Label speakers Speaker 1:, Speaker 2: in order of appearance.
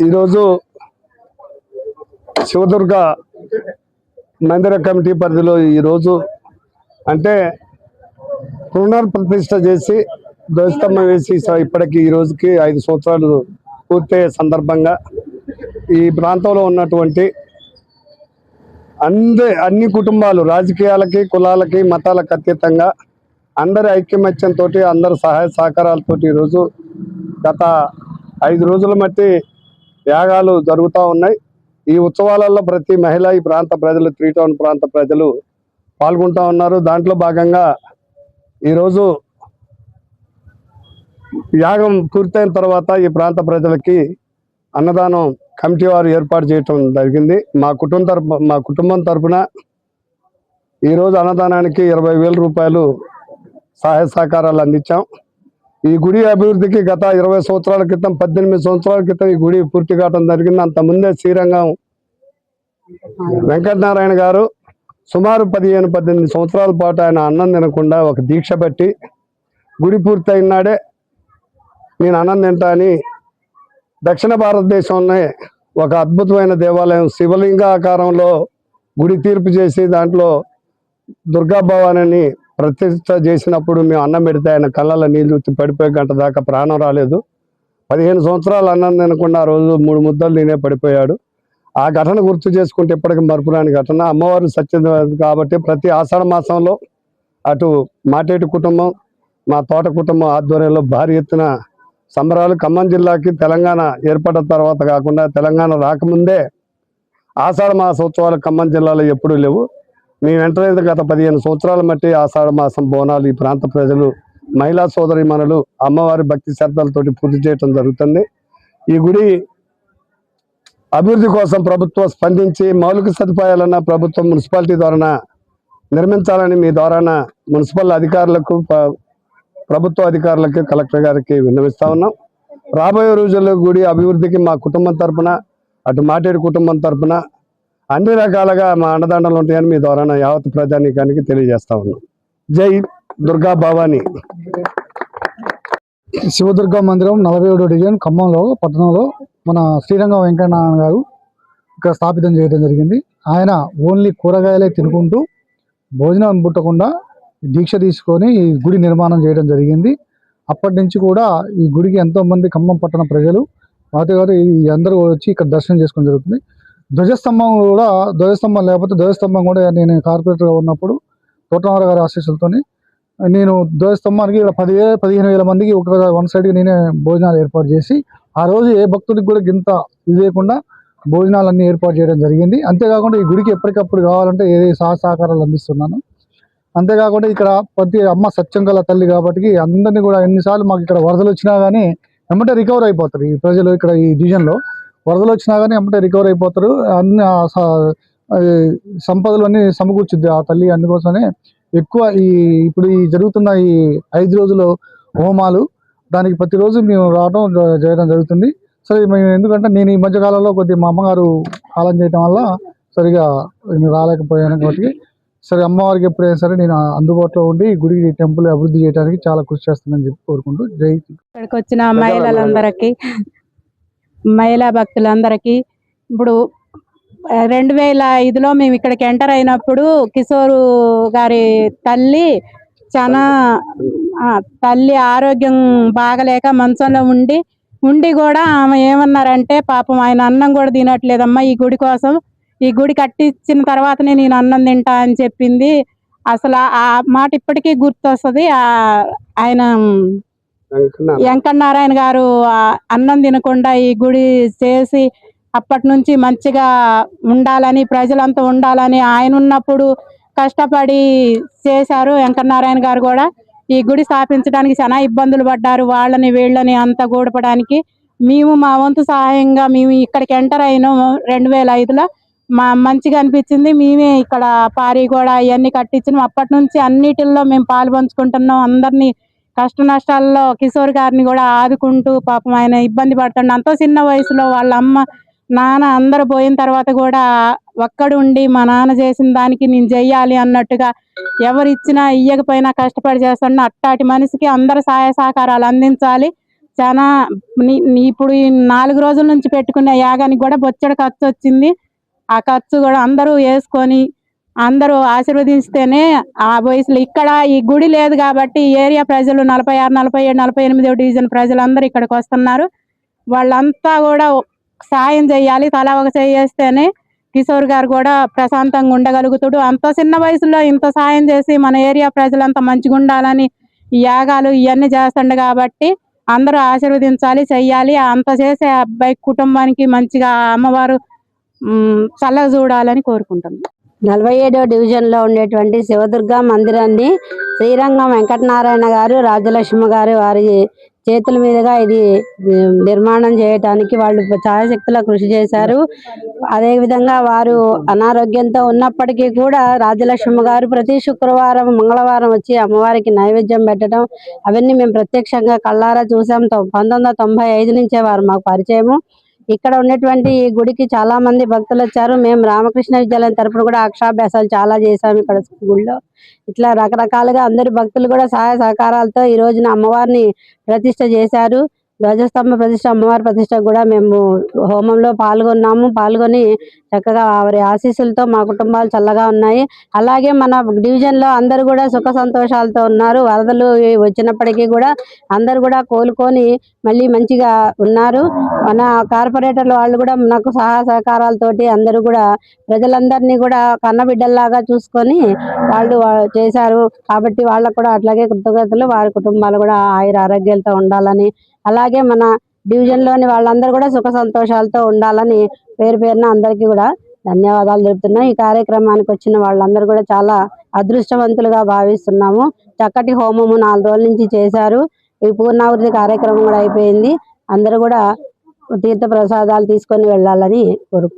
Speaker 1: ఈరోజు శివదుర్గ మందిర కమిటీ పరిధిలో ఈరోజు అంటే పునర్ప్రతిష్ట చేసి ధ్వజస్తంభం వేసి ఇప్పటికి ఈ రోజుకి ఐదు సంవత్సరాలు పూర్తయ్యే సందర్భంగా ఈ ప్రాంతంలో ఉన్నటువంటి అందే అన్ని కుటుంబాలు రాజకీయాలకి కులాలకి మతాలకు అతీతంగా అందరి ఐక్యమత్యంతో అందరి సహాయ సహకారాలతో ఈరోజు గత ఐదు రోజుల మట్టి యాగాలు జరుగుతూ ఉన్నాయి. ఈ ఉత్సవాలలో ప్రతి మహిళ ఈ ప్రాంత ప్రజలు త్రీ టౌన్ ప్రాంత ప్రజలు పాల్గొంటూ ఉన్నారు. దాంట్లో భాగంగా ఈరోజు యాగం పూర్తయిన తర్వాత ఈ ప్రాంత ప్రజలకి అన్నదానం కమిటీ వారు ఏర్పాటు చేయటం జరిగింది. మా కుటుంబం తరపు మా కుటుంబం తరపున ఈరోజు అన్నదానానికి ఇరవై వేల రూపాయలు సహాయ సహకారాలు అందించాం. ఈ గుడి అభివృద్ధికి గత ఇరవై సంవత్సరాల క్రితం పద్దెనిమిది సంవత్సరాల క్రితం ఈ గుడి పూర్తి కావడం జరిగింది. అంత ముందే శ్రీరంగం వెంకటనారాయణ గారు సుమారు పదిహేను పద్దెనిమిది సంవత్సరాల పాటు ఆయన అన్నం తినకుండా ఒక దీక్ష పెట్టి గుడి పూర్తి నాడే నేను అన్నం తింటా అని దక్షిణ భారతదేశంలోనే ఒక అద్భుతమైన దేవాలయం శివలింగ ఆకారంలో గుడి తీర్పు చేసి దాంట్లో దుర్గా భవాని ప్రతిష్ట చేసినప్పుడు మేము అన్నం పెడితే ఆయన కళ్ళలో నీళ్ళు ఉత్తి పడిపోయే గంట దాకా ప్రాణం రాలేదు. పదిహేను సంవత్సరాలు అన్నం తినకుండా ఆ రోజు మూడు ముద్దలు నేనే పడిపోయాడు. ఆ ఘటన గుర్తు చేసుకుంటే ఇప్పటికి మరపురాని ఘటన. అమ్మవారు సత్యం కాబట్టి ప్రతి ఆషాఢ మాసంలో అటు మాటేటి కుటుంబం మా తోట కుటుంబం ఆధ్వర్యంలో భారీ ఎత్తున సంబరాలు. ఖమ్మం జిల్లాకి తెలంగాణ ఏర్పడిన తర్వాత కాకుండా తెలంగాణ రాకముందే ఆషాఢ మాసోత్సవాలు ఖమ్మం జిల్లాలో ఎప్పుడూ లేవు. మేము వెంటనే గత పదిహేను సంవత్సరాల మట్టి ఆషాఢ మాసం బోనాలు ఈ ప్రాంత ప్రజలు మహిళా సోదరిమణులు అమ్మవారి భక్తి శ్రద్ధలతోటి పూర్తి చేయటం జరుగుతుంది. ఈ గుడి అభివృద్ధి కోసం ప్రభుత్వం స్పందించి మౌలిక సదుపాయాలన్న ప్రభుత్వం మున్సిపాలిటీ ద్వారా నిర్మించాలని మీ ద్వారా మున్సిపల్ అధికారులకు ప్రభుత్వ అధికారులకు కలెక్టర్ గారికి విన్నవిస్తా ఉన్నాం. రాబోయే రోజుల్లో గుడి అభివృద్ధికి మా కుటుంబం తరపున అటు మాటేడు కుటుంబం తరపున అన్ని రకాలుగా మా అండదండలు ఉంటాయని మీ ద్వారా యావత్ ప్రజానీకానికి తెలియజేస్తా ఉన్నాం. జై దుర్గా భవానీ.
Speaker 2: శివదుర్గ మందిరం నలభై ఏడో డివిజన్ ఖమ్మంలో పట్టణంలో మన శ్రీరంగ వెంకటనారాయణ గారు ఇక్కడ స్థాపితం చేయడం జరిగింది. ఆయన ఓన్లీ కూరగాయలే తినుకుంటూ భోజనం పుట్టకుండా దీక్ష తీసుకొని ఈ గుడి నిర్మాణం చేయడం జరిగింది. అప్పటి నుంచి కూడా ఈ గుడికి ఎంతో మంది ఖమ్మం పట్టణ ప్రజలు మాతో గారు ఈ అందరూ వచ్చి ఇక్కడ దర్శనం చేసుకోవడం జరుగుతుంది. ధ్వజస్తంభం కూడా ధ్వజస్తంభం లేకపోతే ధ్వజస్తంభం కూడా నేను కార్పొరేటర్గా ఉన్నప్పుడు తోటనార గారి ఆశీస్సులతోని నేను ధ్వజస్తంభానికి ఇక్కడ పదివే పదిహేను వేల మందికి ఒక వన్ సైడ్కి నేనే భోజనాలు ఏర్పాటు చేసి ఆ రోజు ఏ భక్తుడికి కూడా గింత ఇది లేకుండా భోజనాలన్నీ ఏర్పాటు చేయడం జరిగింది. అంతేకాకుండా ఈ గుడికి ఎప్పటికప్పుడు కావాలంటే ఏ సహ సహకారాలు అందిస్తున్నాను. అంతేకాకుండా ఇక్కడ ప్రతి అమ్మ సత్యం గల తల్లి కాబట్టి అందరినీ కూడా ఎన్నిసార్లు మాకు ఇక్కడ వరదలు వచ్చినా కానీ ఎమ్మటే రికవర్ అయిపోతారు ఈ ప్రజలు ఇక్కడ ఈ డివిజన్లో. వరదలు వచ్చినా కానీ అమ్మటే రికవర్ అయిపోతారు. అన్ని సంపదలు అన్ని సమకూర్చుద్ది ఆ తల్లి. అందుకోసమే ఎక్కువ ఈ ఇప్పుడు ఈ జరుగుతున్న ఈ ఐదు రోజులు హోమాలు దానికి ప్రతిరోజు మేము రావడం జ- చేయడం జరుగుతుంది. సరే మేము ఎందుకంటే నేను ఈ మధ్యకాలంలో కొద్దిగా మా అమ్మగారు కాలం చేయటం వల్ల సరిగా నేను రాలేకపోయాను కాబట్టి సరే అమ్మవారికి ఎప్పుడైనా సరే నేను అందుబాటులో ఉండి గుడి టెంపుల్ అభివృద్ధి చేయడానికి చాలా కృషి చేస్తానని చెప్పి కోరుకుంటూ జై
Speaker 3: ఇక్కడికి వచ్చిన అమ్మాయిలందరికీ మహిళా భక్తులందరికీ ఇప్పుడు రెండు వేల ఐదులో మేము ఇక్కడికి ఎంటర్ అయినప్పుడు కిషోరు గారి తల్లి చాలా తల్లి ఆరోగ్యం బాగలేక మంచంలో ఉండి ఉండి కూడా ఆమె ఏమన్నారంటే పాపం ఆయన అన్నం కూడా తినట్లేదమ్మా ఈ గుడి కోసం. ఈ గుడి కట్టించిన తర్వాతనే నేను అన్నం తింటా అని చెప్పింది. అసలు ఆ మాట ఇప్పటికీ గుర్తొస్తుంది. ఆయన వెంకటనారాయణ గారు అన్నం తినకుండా ఈ గుడి చేసి అప్పటి నుంచి మంచిగా ఉండాలని ప్రజలంతా ఉండాలని ఆయన ఉన్నప్పుడు కష్టపడి చేశారు వెంకటనారాయణ గారు కూడా. ఈ గుడి స్థాపించడానికి చాలా ఇబ్బందులు పడ్డారు వాళ్ళని వీళ్ళని అంతా గూడపడానికి. మేము మా వంతు సహాయంగా మేము ఇక్కడికి ఎంటర్ అయినాం రెండు వేల ఐదులో మా మంచిగా అనిపించింది. మేమే ఇక్కడ పారి కూడా ఇవన్నీ కట్టించినాం. అప్పటి నుంచి అన్నిటిల్లో మేము పాలు పంచుకుంటున్నాం. అందరినీ కష్ట నష్టాల్లో కిషోర్ గారిని కూడా ఆదుకుంటూ పాపం ఆయన ఇబ్బంది పడుతుండే. అంత చిన్న వయసులో వాళ్ళ అమ్మ నాన్న అందరు పోయిన తర్వాత కూడా ఒక్కడుండి మా నాన్న చేసిన దానికి నేను చెయ్యాలి అన్నట్టుగా ఎవరిచ్చినా ఇయ్యకపోయినా కష్టపడి చేస్తాను అట్టాటి మనిషికి అందరు సహాయ సహకారాలు అందించాలి. చాలా ఇప్పుడు ఈ నాలుగు రోజుల నుంచి పెట్టుకునే యాగానికి కూడా బొచ్చడి ఖర్చు వచ్చింది. ఆ ఖర్చు కూడా అందరూ వేసుకొని అందరూ ఆశీర్వదిస్తేనే ఆ వయసులో ఇక్కడ ఈ గుడి లేదు కాబట్టి ఈ ఏరియా ప్రజలు నలభై ఆరు నలభై ఏడు నలభై ఎనిమిదో డివిజన్ ప్రజలందరూ ఇక్కడికి వస్తున్నారు. వాళ్ళంతా కూడా సాయం చేయాలి తలా ఒక చేస్తేనే కిషోర్ గారు కూడా ప్రశాంతంగా ఉండగలుగుతాడు. అంత చిన్న వయసులో ఇంత సాయం చేసి మన ఏరియా ప్రజలంతా మంచిగా ఉండాలని యాగాలు ఇవన్నీ చేస్తుండ కాబట్టి అందరూ ఆశీర్వదించాలి చెయ్యాలి. అంత చేసే అబ్బాయి కుటుంబానికి మంచిగా అమ్మవారు చల్ల చల్లగా చూడాలని కోరుకుంటున్నాం.
Speaker 4: నలభై ఏడో డివిజన్లో ఉండేటువంటి శివదుర్గ మందిరాన్ని శ్రీరంగం వెంకటనారాయణ గారు రాజలక్ష్మి గారు వారి చేతుల మీదుగా ఇది నిర్మాణం చేయటానికి వాళ్ళు ఛాయశక్తిలో కృషి చేశారు. అదేవిధంగా వారు అనారోగ్యంతో ఉన్నప్పటికీ కూడా రాజలక్ష్మి గారు ప్రతి శుక్రవారం మంగళవారం వచ్చి అమ్మవారికి నైవేద్యం పెట్టడం అవన్నీ మేము ప్రత్యక్షంగా కళ్ళారా చూసాం. తొ- పంతొమ్మిది వందల తొంభై ఐదు నుంచే వారు మాకు పరిచయము. ఇక్కడ ఉన్నటువంటి ఈ గుడికి చాలా మంది భక్తులు వచ్చారు. మేము రామకృష్ణ విద్యాలయం తరపున కూడా అక్షాభ్యాసాలు చాలా చేశాము ఇక్కడ గుడిలో ఇట్లా రకరకాలుగా అందరు భక్తులు కూడా సహాయ సహకారాలతో ఈ రోజున అమ్మవారిని ప్రతిష్ట చేశారు. ధ్వజస్తంభ ప్రతిష్ట అమ్మవారి ప్రతిష్ట కూడా మేము హోమంలో పాల్గొన్నాము. పాల్గొని చక్కగా వారి ఆశీస్సులతో మా కుటుంబాలు చల్లగా ఉన్నాయి. అలాగే మన డివిజన్లో అందరూ కూడా సుఖ సంతోషాలతో ఉన్నారు. వరదలు వచ్చినప్పటికీ కూడా అందరూ కూడా కోలుకొని మళ్ళీ మంచిగా ఉన్నారు. మన కార్పొరేటర్లు వాళ్ళు కూడా నాకు సహాయ సహకారాలతోటి అందరూ కూడా ప్రజలందరినీ కూడా కన్నబిడ్డల్లాగా చూసుకొని వాళ్ళు చేశారు. కాబట్టి వాళ్ళకు కూడా అట్లాగే కృతజ్ఞతలు. వారి కుటుంబాలు కూడా ఆయుర ఆరోగ్యాలతో ఉండాలని. అలాగే మన డివిజన్లోని వాళ్ళందరూ కూడా సుఖ సంతోషాలతో ఉండాలని పేరు పేరున అందరికీ కూడా ధన్యవాదాలు తెలుపుతున్నాం. ఈ కార్యక్రమానికి వచ్చిన వాళ్ళందరూ కూడా చాలా అదృష్టవంతులుగా భావిస్తున్నాము. చక్కటి హోమము నాలుగు రోజుల నుంచి చేశారు. ఈ పూర్ణావృతి కార్యక్రమం కూడా అయిపోయింది. అందరూ కూడా తీర్థ ప్రసాదాలు తీసుకొని వెళ్ళాలని కోరుకు